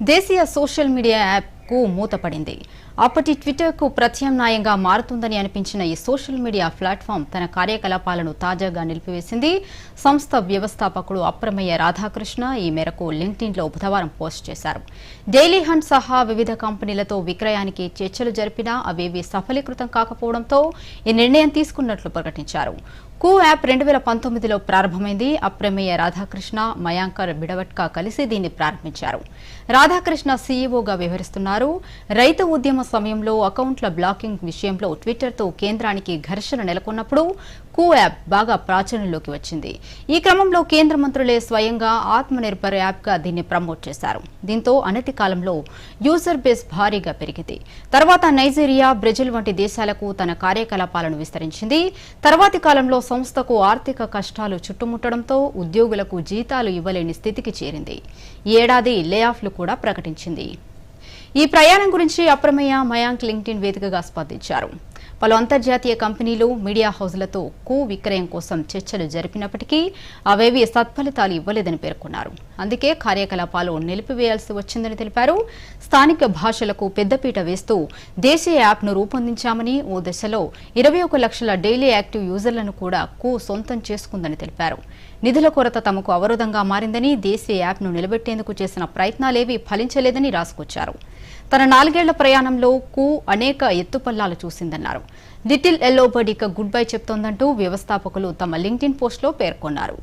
దేశీయ social media యాప్కు మూతపడింది. అప్పటి ట్విట్టర్కు ప్రత్యామ్నాయంగా మారుతుందని అనిపించిన ఈ సోషల్ మీడియా ప్లాట్ఫామ్ తన కార్యకలాపాలను తాజాగా నిలిపివేసింది. సంస్థ వ్యవస్థాపకుడు అప్రమయ్య రాధాకృష్ణ ఈ మేరకు లింక్డ్ఇన్లో బుధవారం పోస్ట్ చేశారు. డైలీ హంట్ సహా వివిధ కంపెనీలతో విక్రయానికి చర్చలు జరిపినా అవేవి సఫలీకృతం కాకపోవడంతో ఈ నిర్ణయం తీసుకున్నట్లు ప్రకటించారు. కూ యాప్ రెండు వేల పంతొమ్మిదిలో ప్రారంభమైంది. అప్రమేయ రాధాకృష్ణ మయాంకర్ బిడవట్కా కలిసి దీన్ని ప్రారంభించారు. రాధాకృష్ణ సీఈఓగా వ్యవహరిస్తున్నారు. రైతు ఉద్యమ సమయంలో అకౌంట్ల బ్లాకింగ్ విషయంలో ట్విట్టర్తో కేంద్రానికి ఘర్షణ నెలకొన్నప్పుడు కూ యాప్ బాగా ప్రాచుర్యంలోకి వచ్చింది. ఈ క్రమంలో కేంద్ర మంత్రులే స్వయంగా ఆత్మనిర్భర్ యాప్గా దీన్ని ప్రమోట్ చేశారు. దీంతో అనతి కాలంలో యూజర్ బేస్ భారీగా పెరిగింది. తర్వాత నైజీరియా బ్రెజిల్ వంటి దేశాలకు తన కార్యకలాపాలను విస్తరించింది. తర్వాతి కాలంలో సంస్థకు ఆర్థిక కష్టాలు చుట్టుముట్టడంతో ఉద్యోగులకు జీతాలు ఇవ్వలేని స్థితికి చేరింది. ఈ ఏడాది లేఆఫ్లు కూడా ప్రకటించింది. ఈ ప్రయాణం గురించి అప్రమేయ మయాంక్ లింక్డ్ఇన్ వేదికగా స్పందించారు. పలు అంతర్జాతీయ కంపెనీలు మీడియా హౌజ్లతో కూ విక్రయం కోసం చర్చలు జరిపినప్పటికీ అవేవి సత్ఫలితాలు ఇవ్వలేదని పేర్కొన్నారు. అందుకే కార్యకలాపాలు నిలిపివేయాల్సి వచ్చిందని తెలిపారు. స్థానిక భాషలకు పెద్దపీట వేస్తూ దేశీయ యాప్ను రూపొందించామని ఓ దశలో ఇరవై ఒక లక్షల డైలీ యాక్టివ్ యూజర్లను కూడా కూ సొంతం చేసుకుందని తెలిపారు. నిధుల కొరత తమకు అవరోధంగా మారిందని దేశీయ యాప్ను నిలబెట్టేందుకు చేసిన ప్రయత్నాలేవీ ఫలించలేదని రాసుకొచ్చారు. తన నాలుగేళ్ళ ప్రయాణంలో కు అనేక ఎత్తుపల్లాలు చూసిందన్నారు. లిటిల్ ఎల్లో బర్డ్ ఇక గుడ్ బై చెప్తోందంటూ వ్యవస్థాపకులు తమ లింక్డ్ఇన్ పోస్టులో పేర్కొన్నారు.